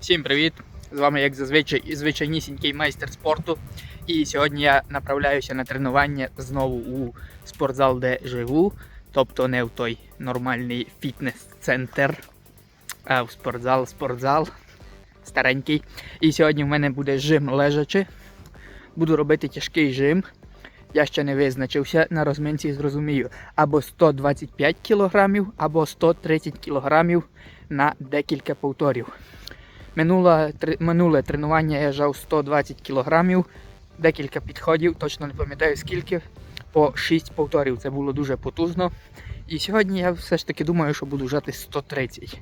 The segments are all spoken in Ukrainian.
Всім привіт! З вами, як зазвичай, звичайнісінький майстер спорту. І сьогодні я направляюся на тренування знову у спортзал, де живу. Тобто не в той нормальний фітнес-центр, а в спортзал, спортзал старенький. І сьогодні в мене буде жим лежачи. Буду робити тяжкий жим. Я ще не визначився на розминці, зрозумію. Або 125 кг, або 130 кг на декілька повторів. Минуле, тр- минуле тренування я жав 120 кг, декілька підходів, точно не пам'ятаю скільки, по 6 повторів. Це було дуже потужно. І сьогодні я все ж таки думаю, що буду жати 130.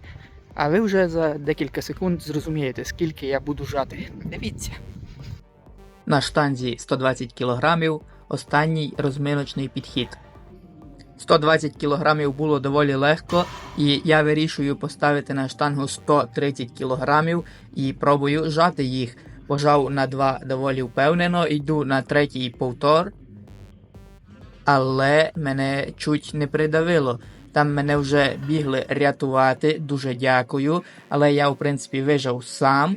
А ви вже за декілька секунд зрозумієте, скільки я буду жати. Дивіться. На штанзі 120 кг, останній розминочний підхід. 120 кг було доволі легко, і я вирішую поставити на штангу 130 кг і пробую жати їх. Пожав на два доволі впевнено, йду на третій повтор, але мене чуть не придавило. Там мене вже бігли рятувати, дуже дякую. Але я, в принципі, вижив сам.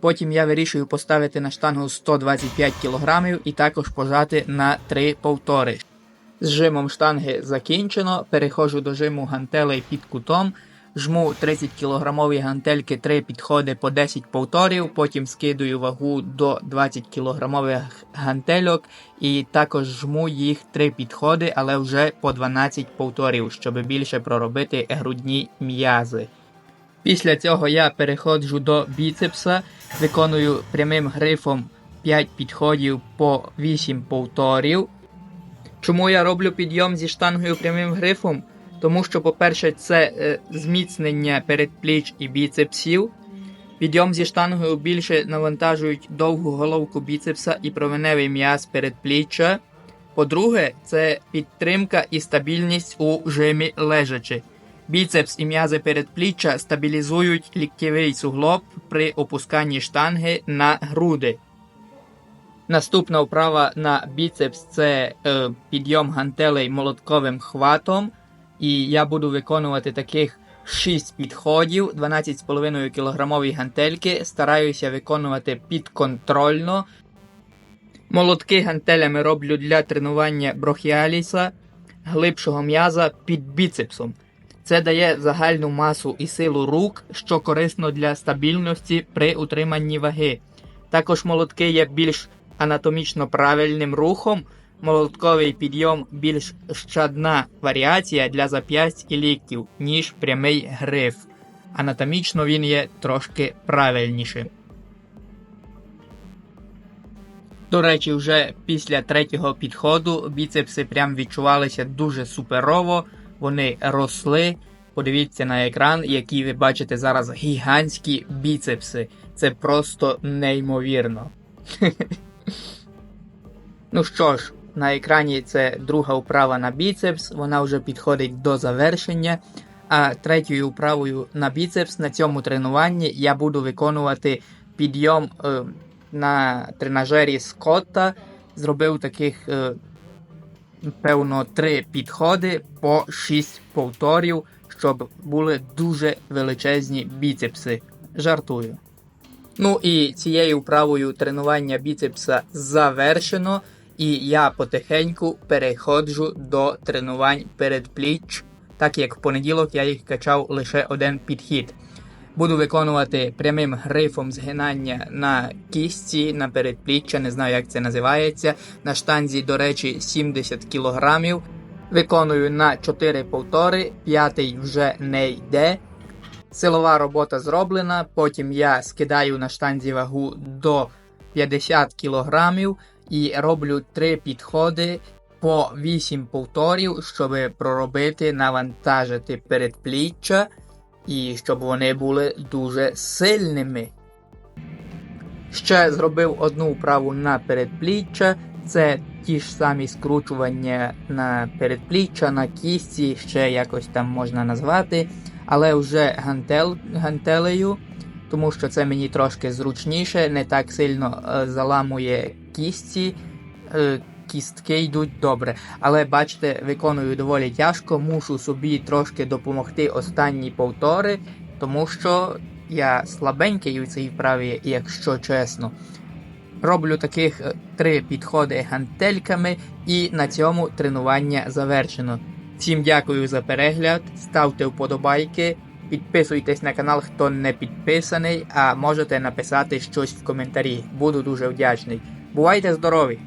Потім я вирішую поставити на штангу 125 кг і також пожати на три повтори. З жимом штанги закінчено. Переходжу до жиму гантелей під кутом. Жму 30 кілограмові гантельки 3 підходи по 10 повторів. Потім скидую вагу до 20 кілограмових гантельок і також жму їх 3 підходи, але вже по 12 повторів, щоб більше проробити грудні м'язи. Після цього я переходжу до біцепса, виконую прямим грифом 5 підходів по 8 повторів. Чому я роблю підйом зі штангою прямим грифом? Тому що, по-перше, це е, зміцнення передпліч і біцепсів. Підйом зі штангою більше навантажують довгу головку біцепса і променевий м'яз передпліччя. По-друге, це підтримка і стабільність у жимі лежачи. Біцепс і м'язи передпліччя стабілізують ліктєвий суглоб при опусканні штанги на груди. Наступна вправа на біцепс це е, підйом гантелей молотковим хватом. І я буду виконувати таких 6 підходів, 12,5 кілограмові гантельки. Стараюся виконувати підконтрольно. Молотки гантелями роблю для тренування брохіаліса, глибшого м'яза під біцепсом. Це дає загальну масу і силу рук, що корисно для стабільності при утриманні ваги. Також молотки є більш анатомічно правильним рухом. Молотковий підйом більш щадна варіація для зап'ясть і ліктів, ніж прямий гриф. Анатомічно він є трошки правильнішим. До речі, вже після третього підходу біцепси прям відчувалися дуже суперово, вони росли. Подивіться на екран, які ви бачите зараз гігантські біцепси. Це просто неймовірно. Ну що ж, на екрані це друга вправа на біцепс, вона вже підходить до завершення. А третьою вправою на біцепс на цьому тренуванні я буду виконувати підйом е, на тренажері Скотта. Зробив таких, е, певно, три підходи по 6 повторів, щоб були дуже величезні біцепси. Жартую. Ну і цією вправою тренування біцепса завершено, і я потихеньку переходжу до тренувань передпліч, так як в понеділок я їх качав лише один підхід. Буду виконувати прямим грифом згинання на кістці, на передпліччя, не знаю, як це називається. На штанзі, до речі, 70 кг. Виконую на 4 повтори, п'ятий вже не йде. Силова робота зроблена. Потім я скидаю на штанзі вагу до 50 кг і роблю 3 підходи по 8 повторів, щоб проробити, навантажити передпліччя і щоб вони були дуже сильними. Ще зробив одну вправу на передпліччя. Це ті ж самі скручування на передпліччя, на кісті, ще якось там можна назвати але вже гантел, гантелею, тому що це мені трошки зручніше, не так сильно е, заламує кісті. Е, кістки йдуть добре. Але бачите, виконую доволі тяжко, мушу собі трошки допомогти останні повтори, тому що я слабенький у цій вправі, якщо чесно. Роблю таких е, три підходи гантельками, і на цьому тренування завершено. Всім дякую за перегляд, ставте вподобайки, підписуйтесь на канал, хто не підписаний, а можете написати щось в коментарі. Буду дуже вдячний. Бувайте здорові!